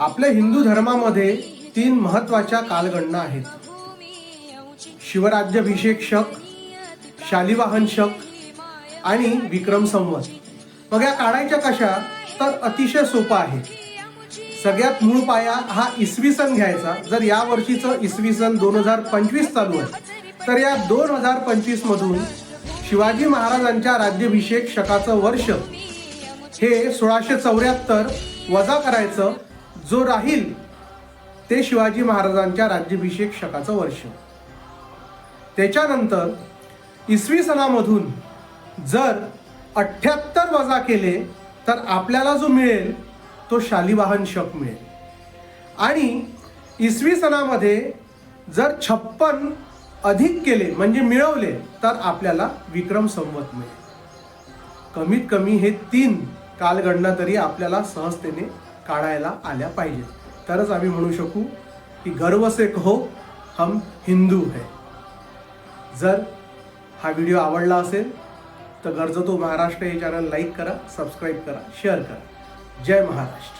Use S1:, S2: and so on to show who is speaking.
S1: आपल्या हिंदू धर्मामध्ये तीन महत्त्वाच्या कालगणना आहेत. शिवराज्याभिषेक शक शालिवाहन शक आणि विक्रम संवत. मग या काढायच्या कशा? तर अतिशय सोपा आहे. सगळ्यात मूळ पाया हा इसवी सन घ्यायचा. जर या वर्षीचं इसवी सन दोन हजार पंचवीस चालू आहे तर या दोन हजार पंचवीस मधून शिवाजी महाराजांच्या राज्याभिषेक शकाचं वर्ष हे सोळाशे चौऱ्याहत्तर वजा करायचं जो राहील ते शिवाजी महाराजांच्या राज्याभिषेक शकाचं वर्ष. त्याच्यानंतर इसवी सणामधून जर अठ्ठ्याहत्तर वजा केले तर आपल्याला जो मिळेल तो शालिवाहन शक मिळेल. आणि इसवी सणामध्ये जर छप्पन अधिक केले म्हणजे मिळवले तर आपल्याला विक्रम संवत मिळेल. कमीत कमी हे तीन कालगणना तरी आपल्याला सहजतेने काढायला आल्या पाहिजेत. तरच आम्ही म्हणू शकू की गर्व से कहो हम हिंदू है. जर हा व्हिडिओ आवडला असेल तर गरजतो महाराष्ट्र हे चॅनल लाईक करा सबस्क्राईब करा शेअर करा. जय महाराष्ट्र.